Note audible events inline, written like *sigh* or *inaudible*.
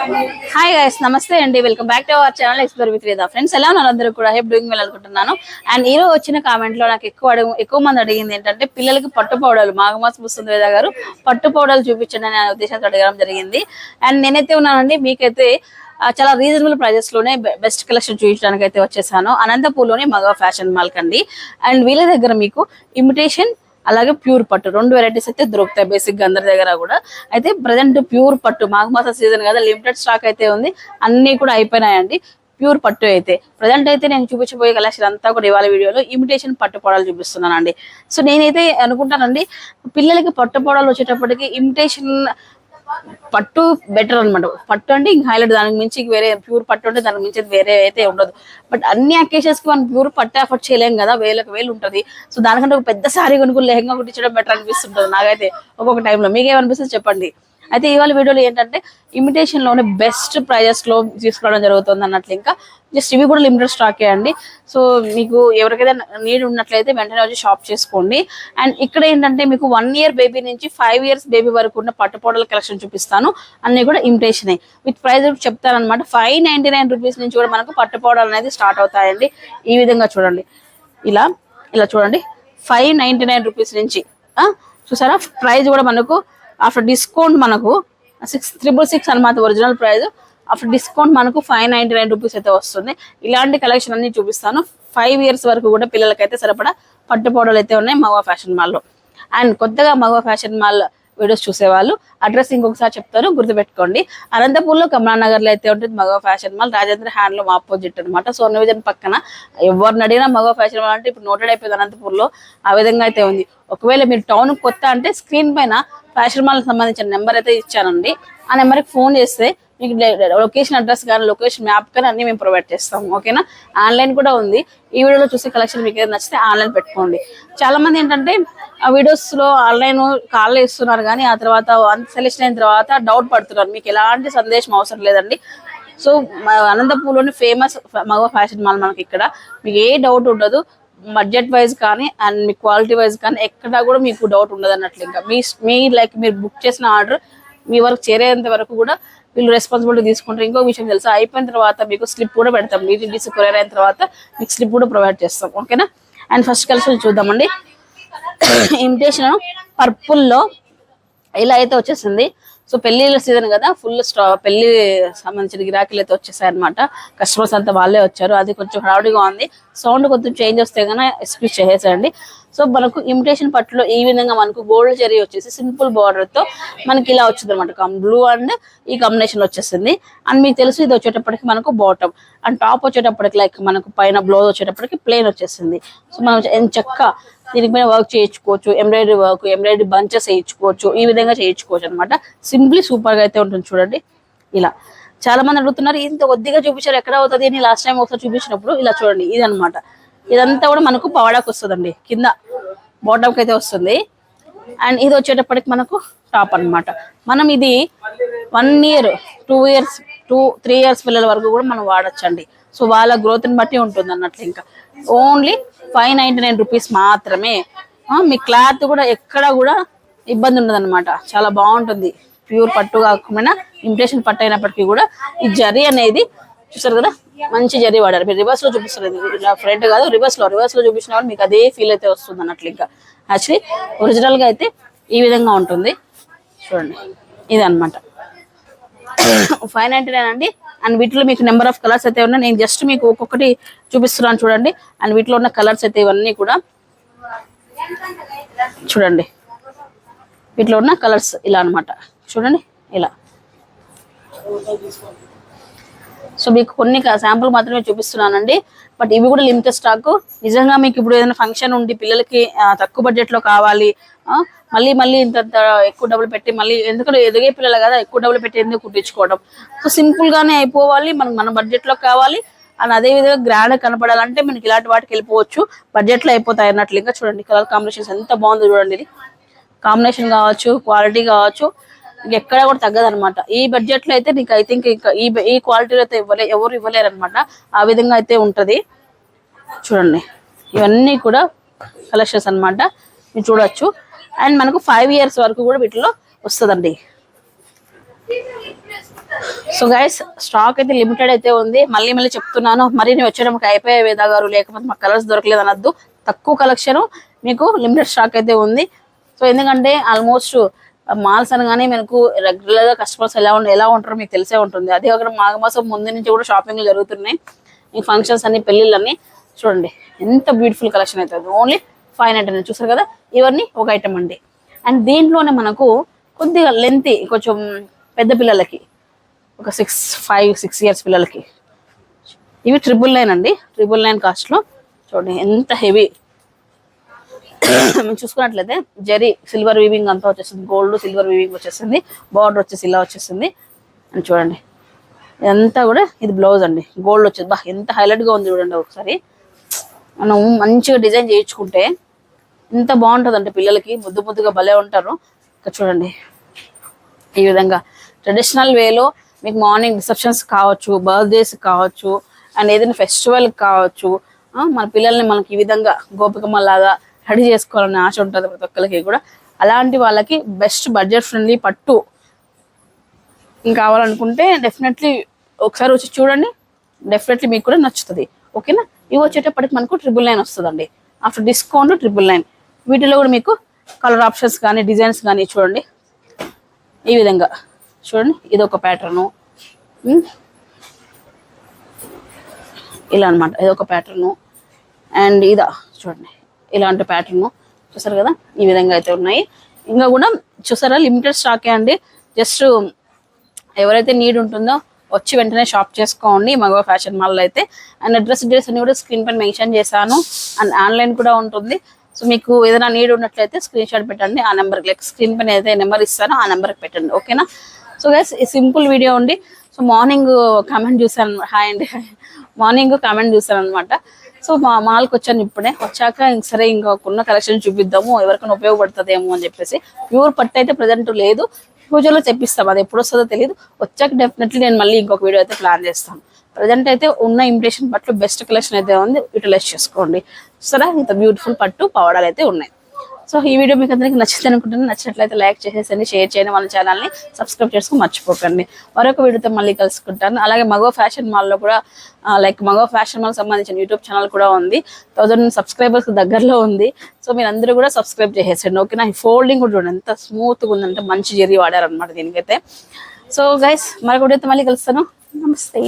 Hi guys నమస్తే అండి. Welcome back to our channel explore with Veda friends ఎలా ఉన్నారు? అందరూ కూడా హెప్ డూయింగ్ వెల్ అనుకుంటున్నాను. అండ్ ఈ రోజు వచ్చిన కామెంట్లో నాకు ఎక్కువ అడుగు ఎక్కువ మంది అడిగింది ఏంటంటే పిల్లలకి పట్టు పౌడర్లు మాఘమాసం వస్తుంది వేదా గారు పట్టు పౌడర్లు చూపించండి అనే ఉద్దేశంతో అడగడం జరిగింది. అండ్ నేనైతే ఉన్నానండి మీకైతే చాలా రీజనబుల్ ప్రైజెస్లోనే బెస్ట్ కలెక్షన్ చూపించడానికి అయితే వచ్చేసాను. అనంతపూర్లోని మగ ఫ్యాషన్ మాల్ కండి. అండ్ వీళ్ళ దగ్గర మీకు ఇమిటేషన్ అలాగే ప్యూర్ పట్టు. రెండు వెరైటీస్ అయితే దొరుకుతాయి బేసిక్గా అందరి దగ్గర కూడా. అయితే ప్రజెంట్ ప్యూర్ పట్టు. మాఘమాస సీజన్ కదా లిమిటెడ్ స్టాక్ అయితే ఉంది. అన్ని కూడా అయిపోయినాయండి. ప్యూర్ పట్టు అయితే. ప్రజెంట్ అయితే నేను చూపించబోయే కలెక్షన్ అంతా కూడా ఇవాళ వీడియోలో ఇమిటేషన్ పట్టు పొడలు చూపిస్తున్నానండి. సో నేనైతే అనుకుంటానండి పిల్లలకి పట్టు పొడలు వచ్చేటప్పటికి ఇమిటేషన్ పట్టు బెటర్ అన్నమాట. పట్టు అంటే ఇంక హైలైట్ దానికి మించి వేరే ప్యూర్ పట్టు అంటే దానికి మించి వేరే అయితే ఉండదు. బట్ అన్ని అకేషన్స్కి మనం ప్యూర్ పట్టు ఎఫర్ట్ చేయలేం కదా వేలకు వేలు ఉంటది. సో దానికంటే ఒక పెద్ద సారీ కొనుక్కుని లెహంగా కుట్టించడం బెటర్ అనిపిస్తుంటుంది నాకైతే ఒక్కొక్క టైంలో మీకేమనిపిస్తుంది చెప్పండి? అయితే ఇవాళ వీడియోలో ఏంటంటే ఇమిటేషన్లోనే బెస్ట్ ప్రైజెస్లో తీసుకోవడం జరుగుతుంది అన్నట్లు ఇంకా. జస్ట్ ఇవి కూడా లిమిటెడ్ స్టాక్ అండి. సో మీకు ఎవరికైతే నీడ్ ఉన్నట్లయితే వెంటనే వచ్చి షాప్ చేసుకోండి. అండ్ ఇక్కడ ఏంటంటే మీకు వన్ ఇయర్ బేబీ నుంచి ఫైవ్ ఇయర్స్ బేబీ వరకు ఉన్న పట్టుపోడల కలెక్షన్ చూపిస్తాను. అన్ని కూడా ఇమిటేషన్ విత్ ప్రైస్ చెప్తాను అనమాట ఫైవ్ నైన్టీ నైన్ రూపీస్ నుంచి కూడా మనకు పట్టుపోవడాలు అనేది స్టార్ట్ అవుతాయండి. ఈ విధంగా చూడండి. ఇలా ఇలా చూడండి. ఫైవ్ నైన్టీ నైన్ రూపీస్ నుంచి చూసారా? ప్రైస్ కూడా మనకు ఆఫ్టర్ డిస్కౌంట్ మనకు సిక్స్ త్రిబుల్ సిక్స్ అనమాట ఒరిజినల్ ప్రైస్. ఆఫ్టర్ డిస్కౌంట్ మనకు ఫైవ్ నైన్టీ నైన్ రూపీస్ అయితే వస్తుంది. ఇలాంటి కలెక్షన్ అన్ని చూపిస్తాను. ఫైవ్ ఇయర్స్ వరకు కూడా పిల్లలకైతే సరిపడా పట్టు పౌడర్లు అయితే ఉన్నాయి మగవా ఫ్యాషన్ మాల్లో. అండ్ కొత్తగా మగవా ఫ్యాషన్ మాల్ వీడియోస్ చూసేవాళ్ళు. అడ్రస్ ఇంకొకసారి చెప్తారు గుర్తుపెట్టుకోండి. అనంతపూర్లో కమలానగర్లో అయితే ఉంటుంది Magava fashion mall. Rajendra handloom opposite అనమాట సో నివేదన పక్కన ఎవరిని అడిగినా మగవ ఫ్యాషన్ మాల్ అంటే ఇప్పుడు నోటెడ్ అయిపోయింది అనంతపూర్లో. ఆ విధంగా అయితే ఉంది. ఒకవేళ మీరు టౌన్ కొత్త అంటే స్క్రీన్ పైన ఫ్యాషన్ మాల్ సంబంధించిన నెంబర్ అయితే ఇచ్చానండి. ఆ నెంబర్కి ఫోన్ చేస్తే మీకు లొకేషన్ అడ్రస్ కానీ లొకేషన్ మ్యాప్ కానీ అన్ని మేము ప్రొవైడ్ చేస్తాం ఓకేనా ఆన్లైన్ కూడా ఉంది. ఈ వీడియోలో చూసే కలెక్షన్ మీకు ఏదైనా నచ్చితే ఆన్లైన్ పెట్టుకోండి. చాలా మంది ఏంటంటే ఆ వీడియోస్లో ఆన్లైన్ కాల్ ఇస్తున్నారు కానీ ఆ తర్వాత సెలెక్షన్ అయిన తర్వాత డౌట్ పడుతున్నారు. మీకు ఎలాంటి సందేశం అవసరం లేదండి. సో అనంతపూర్లోని ఫేమస్ మగ ఫ్యాషన్ మాల్ మనకి ఇక్కడ. మీకు ఏ డౌట్ ఉండదు. బడ్జెట్ వైజ్ కానీ అండ్ మీ క్వాలిటీ వైజ్ కానీ ఎక్కడా కూడా మీకు డౌట్ ఉండదు అన్నట్లు ఇంకా. మీ మీ లైక్ మీరు బుక్ చేసిన ఆర్డర్ మీ వరకు చేరేంత వరకు కూడా వీళ్ళు రెస్పాన్సిబిలిటీ తీసుకుంటారు. ఇంకో విషయం తెలుసా? అయిపోయిన తర్వాత మీకు స్లిప్ కూడా పెడతాం. డీటీడీసీ కొరియర్ అయిన తర్వాత మీకు స్లిప్ కూడా ప్రొవైడ్ చేస్తాం. ఓకేనా అండ్ ఫస్ట్ కలిసి చూద్దామండి. *coughs* ఇమిటేషన్ పర్పుల్లో ఇలా అయితే వచ్చేసింది. సో పెళ్ళిళ్ళ సీజన్ కదా. ఫుల్ స్టా పెళ్ళి సంబంధించిన గిరాకీలు అయితే వచ్చేసాయి అనమాట కస్టమర్స్ అంతా వాళ్ళే వచ్చారు. అది కొంచెం హడావుడిగా ఉంది. సౌండ్ కొంచెం చేంజ్ వస్తే కానీ ఎక్స్క్యూజ్ చేసేసండి సో మనకు ఇమిటేషన్ పట్టులో ఈ విధంగా మనకు గోల్డ్ చెరీ వచ్చేసి సింపుల్ బార్డర్తో మనకి ఇలా వచ్చింది అనమాట బ్లూ అండ్ ఈ కాంబినేషన్ వచ్చేసింది. అండ్ మీకు తెలుసు ఇది వచ్చేటప్పటికి మనకు బాటమ్ అండ్ టాప్ వచ్చేటప్పటికి లైక్ మనకు పైన బ్లౌజ్ వచ్చేటప్పటికి ప్లేన్ వచ్చేసింది. సో మనం చక్క దీనిపైన వర్క్ చేయించుకోవచ్చు ఎంబ్రాయిడరీ వర్క్ ఎంబ్రాయిడరీ బంచెస్ వేయించుకోవచ్చు ఈ విధంగా చేయించుకోవచ్చు అనమాట సింప్లీ సూపర్గా అయితే ఉంటుంది చూడండి. ఇలా. చాలా మంది అడుగుతున్నారు ఇంత కొద్దిగా చూపించారు ఎక్కడ అవుతుంది? అని లాస్ట్ టైం ఒకసారి చూపించినప్పుడు ఇలా చూడండి ఇది అనమాట ఇదంతా కూడా మనకు పవాడాకు వస్తుందండి. కింద బాటమ్ అయితే వస్తుంది. అండ్ ఇది వచ్చేటప్పటికి మనకు టాప్ అన్నమాట. మనం ఇది one year two years two three years పిల్లల వరకు కూడా మనం వాడచ్చండి. సో వాళ్ళ గ్రోత్ని బట్టి ఉంటుంది అన్నట్లు ఇంకా. Only five ninety nine rupees మాత్రమే మీ క్లాత్ కూడా ఎక్కడ కూడా ఇబ్బంది ఉండదు చాలా బాగుంటుంది. ప్యూర్ పట్టు కాకుండా ఇమిటేషన్ పట్టు అయినప్పటికీ కూడా ఈ జరీ అనేది చూసారు కదా? మంచి జరీ వాడారు. మీరు రివర్స్లో చూపిస్తారు. ఇలా ఫ్రంట్ కాదు రివర్స్లో. రివర్స్లో చూపించిన వాళ్ళు మీకు అదే ఫీల్ అయితే వస్తుంది అన్నట్లు ఇంకా. యాక్చువల్లీ ఒరిజినల్గా అయితే ఈ విధంగా ఉంటుంది. చూడండి. ఇది అనమాట ఫైవ్ నైన్టీ నైన్ అండి. అండ్ వీటిలో మీకు నెంబర్ ఆఫ్ కలర్స్ అయితే ఉన్నాయి. నేను జస్ట్ మీకు ఒక్కొక్కటి చూపిస్తున్నాను చూడండి. అండ్ వీటిలో ఉన్న కలర్స్ అయితే ఇవన్నీ కూడా చూడండి. వీటిలో ఉన్న కలర్స్ ఇలా అన్నమాట. చూడండి. ఇలా. సో మీకు కొన్ని శాంపుల్ మాత్రమే చూపిస్తున్నానండి. బట్ ఇవి కూడా లిమిటెడ్ స్టాక్. నిజంగా మీకు ఇప్పుడు ఏదైనా ఫంక్షన్ ఉండి పిల్లలకి తక్కువ బడ్జెట్లో కావాలి మళ్ళీ మళ్ళీ ఇంత ఎక్కువ డబ్బులు పెట్టి మళ్ళీ ఎందుకంటే ఎదిగే పిల్లలు కదా ఎక్కువ డబ్బులు పెట్టి ఎందుకు కుట్టించుకోవడం సో సింపుల్ గానే అయిపోవాలి మనం మన బడ్జెట్లో కావాలి. అండ్ అదే విధంగా గ్రాండ్ కనపడాలంటే మనకి ఇలాంటి వాటికి వెళ్ళిపోవచ్చు. బడ్జెట్లో అయిపోతాయి అన్నట్లు ఇంకా చూడండి. కలర్ కాంబినేషన్స్ ఎంత బాగుందో చూడండి ఇది. కాంబినేషన్ కావచ్చు క్వాలిటీ కావచ్చు. ఎక్కడ కూడా తగ్గదనమాట ఈ బడ్జెట్లో అయితే నీకు ఐ థింక్ ఇంకా ఈ ఈ క్వాలిటీలో అయితే ఇవ్వలే ఎవరు ఇవ్వలేరు అనమాట ఆ విధంగా అయితే ఉంటది. చూడండి. ఇవన్నీ కూడా కలెక్షన్స్ అన్నమాట. మీరు చూడొచ్చు. అండ్ మనకు ఫైవ్ ఇయర్స్ వరకు కూడా వీటిలో వస్తుందండి. సో గైస్ స్టాక్ అయితే లిమిటెడ్ అయితే ఉంది. మళ్ళీ మళ్ళీ చెప్తున్నాను. మరి నేను వచ్చేటప్పుడు అయిపోయే వేదా గారు లేకపోతే మాకు కలర్స్ దొరకలేదు అనొద్దు. తక్కువ కలెక్షన్ మీకు లిమిటెడ్ స్టాక్ అయితే ఉంది. సో ఎందుకంటే ఆల్మోస్ట్ మాల్స్ అనగానే మనకు రెగ్యులర్గా కస్టమర్స్ ఎలా ఎలా ఉంటారో మీకు తెలిసే ఉంటుంది. అదే ఒక మాఘమాసం ముందు నుంచి కూడా షాపింగ్లు జరుగుతున్నాయి. ఈ ఫంక్షన్స్ అన్ని పెళ్ళిళ్ళని చూడండి. ఎంత బ్యూటిఫుల్ కలెక్షన్ అవుతుంది. ఓన్లీ ఫైవ్ నైన్ చూసారు కదా? ఇవన్నీ ఒక ఐటమ్ అండి. అండ్ దీంట్లోనే మనకు కొద్దిగా లెంత్ కొంచెం పెద్ద పిల్లలకి ఒక సిక్స్ ఫైవ్ సిక్స్ ఇయర్స్ పిల్లలకి. ఇవి ట్రిపుల్ నైన్ అండి. ట్రిపుల్ నైన్ కాస్ట్లో చూడండి ఎంత హెవీ మేము చూసుకున్నట్లయితే జరీ సిల్వర్ వీవింగ్ అంతా వచ్చేస్తుంది. గోల్డ్ సిల్వర్ వీవింగ్ వచ్చేసింది బార్డర్ వచ్చేసి ఇలా వచ్చేసింది అని చూడండి. ఇదంతా కూడా ఇది బ్లౌజ్ అండి. గోల్డ్ వచ్చేది బా ఎంత హైలైట్గా ఉంది చూడండి ఒకసారి. మనం మంచిగా డిజైన్ చేయించుకుంటే ఎంత బాగుంటుందంటే పిల్లలకి. ముద్దు ముద్దుగా భలే ఉంటారు. ఇక్కడ చూడండి. ఈ విధంగా ట్రెడిషనల్ వేలో మీకు మార్నింగ్ రిసెప్షన్స్ కావచ్చు బర్త్డేస్ కావచ్చు అండ్ ఏదైనా ఫెస్టివల్ కావచ్చు మన పిల్లల్ని మనకి ఈ విధంగా గోపికమ్మ లాగా రెడీ చేసుకోవాలని ఆశ ఉంటుంది ప్రతి ఒక్కరికి కూడా. అలాంటి వాళ్ళకి బెస్ట్ బడ్జెట్ ఫ్రెండ్లీ పట్టు ఇంకా కావాలనుకుంటే డెఫినెట్లీ ఒకసారి వచ్చి చూడండి. డెఫినెట్లీ మీకు కూడా నచ్చుతుంది. ఓకేనా? ఇవి వచ్చేటప్పటికి మనకు ట్రిపుల్ నైన్ వస్తుందండి. ఆఫ్టర్ డిస్కౌంట్ ట్రిపుల్ నైన్ వీటిలో కూడా మీకు కలర్ ఆప్షన్స్ కానీ డిజైన్స్ కానీ చూడండి. ఈ విధంగా. చూడండి ఇది ఒక ప్యాటర్ను ఇలా అనమాట ఇది ఒక ప్యాటర్ను అండ్ ఇదా. చూడండి. ఇలాంటి ప్యాటర్ను చూసారు కదా? ఈ విధంగా అయితే ఉన్నాయి. ఇంకా కూడా చూసారా? లిమిటెడ్ స్టాకే అండి. జస్ట్ ఎవరైతే నీడ్ ఉంటుందో వచ్చి వెంటనే షాప్ చేసుకోండి. మగవ ఫ్యాషన్ మాల్లో అయితే. అండ్ అడ్రస్ డీటెయిల్స్ అన్ని కూడా స్క్రీన్ పైన మెన్షన్ చేశాను. అండ్ ఆన్లైన్ కూడా ఉంటుంది. సో మీకు ఏదైనా నీడ్ ఉన్నట్లయితే స్క్రీన్ షాట్ పెట్టండి. ఆ నెంబర్కి లైక్ స్క్రీన్ పైన ఏదైతే నెంబర్ ఇస్తానో ఆ నెంబర్కి పెట్టండి. ఓకేనా సో గైస్ ఈ సింపుల్ వీడియో ఉండి సో మార్నింగ్ కామెంట్ చూసాను హాయ్ అండి. మార్నింగ్ కామెంట్ చూసాను అనమాట సో మా మాల్కి వచ్చాను ఇప్పుడే. వచ్చాక సరే ఇంకా ఉన్న కలెక్షన్ చూపిద్దాము ఎవరికైనా ఉపయోగపడుతుందేమో అని చెప్పేసి. ప్యూర్ పట్టు అయితే ప్రజెంట్ లేదు. ఫ్యూచర్లో తెప్పిస్తాం అది ఎప్పుడు వస్తుందో తెలియదు వచ్చాక డెఫినెట్లీ నేను మళ్ళీ ఇంకొక వీడియో అయితే ప్లాన్ చేస్తాను ప్రజెంట్ అయితే ఉన్న ఇంప్రెషన్ పట్టు బెస్ట్ కలెక్షన్ అయితే ఉంది యూటిలైజ్ చేసుకోండి. సరే ఇంత బ్యూటిఫుల్ పట్టు పవడాలు అయితే ఉన్నాయి. సో ఈ వీడియో మీకు అందరికీ నచ్చింది అనుకుంటున్నాను. నచ్చినట్లయితే లైక్ చేసేసండి షేర్ చేయండి మన ఛానల్ని. సబ్స్క్రైబ్ చేసుకుని మర్చిపోకండి. మరొక వీడియోతో మళ్ళీ కలుసుకుంటాను. అలాగే మగవ ఫ్యాషన్ మాల్లో కూడా లైక్ మగవ ఫ్యాషన్ మాల్ సంబంధించిన యూట్యూబ్ ఛానల్ కూడా ఉంది. థౌజండ్ సబ్స్క్రైబర్స్ దగ్గరలో ఉంది. సో మీరు అందరూ కూడా సబ్స్క్రైబ్ చేసేసండి ఓకేనా? ఈ ఫోల్డింగ్ కూడా చూడండి ఎంత స్మూత్గా ఉందంటే మంచి జెరీ వాడారనమాట దీనికైతే. సో గైస్ మరొక వీడియోతో మళ్ళీ కలుస్తాను. నమస్తే.